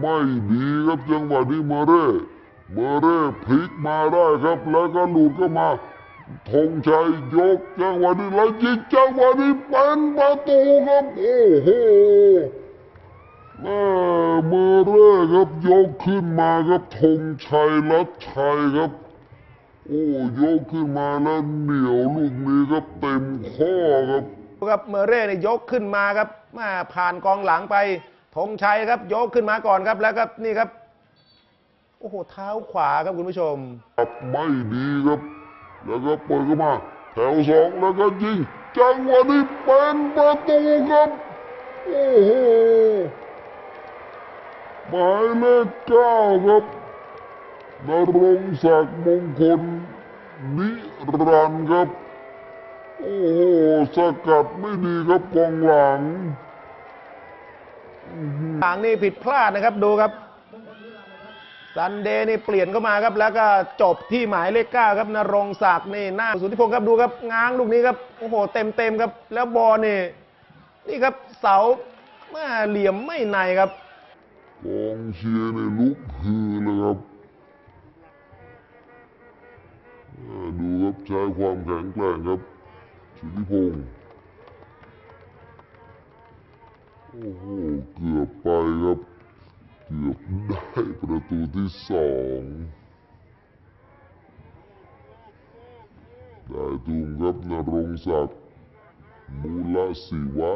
ไม่ดีครับจังหวะนี้เมเร่เมเร่พลิกมาได้ครับ แล้วก็หลุดก็มาธงชัยยกจังหวะนี้แล้วยิงจังหวะนี้เป็นประตูครับโอ้โหแม่เมเร่ครับยกขึ้นมาครับธงชัยรัชชัยครับ โอ้ยกขึ้นมาแล้วเหนียวลูกนี้ครับเต็มข้อครับครับเมเร่เนี่ยยกขึ้นมาครับมาผ่านกองหลังไป ธงชัยครับยกขึ้นมาก่อนครับแล้วก็นี่ครับ โอ้โหเท้าขวาครับคุณผู้ชม ครับไม่ดีครับ แล้วก็เปิดเข้ามาแถวสองแล้วก็ยิงจังหวะนี้เป็นประตูครับ โอ้โหหมายเลขเก้าครับนรงศักดิ์มงคลนิรันครับ โอ้โหสกัดไม่ดีครับกองหลัง ทางนี่ผิดพลาดนะครับดูครับซันเดย์นี่เปลี่ยนเข้ามาครับ แล้วก็จบที่หมายเลขเก้าครับนรงศักดิ์นี่หน้าสุทธิพงศ์ครับดูครับง้างลูกนี้ครับโอ้โหเต็มเต็มๆครับ แล้วบอลนี่นี่ครับเสาแม่เหลี่ยมไม่ในครับกองเชียร์เนี่ยลุกฮือเลยครับอ่าดูครับใช้ความแข็งแกร่งครับสุทธิพงศ์ โอ้โหเกือบไปครับเกือบได้ประตูที่สองได้ตูมครับนรงศักดิ์มูลศิวะ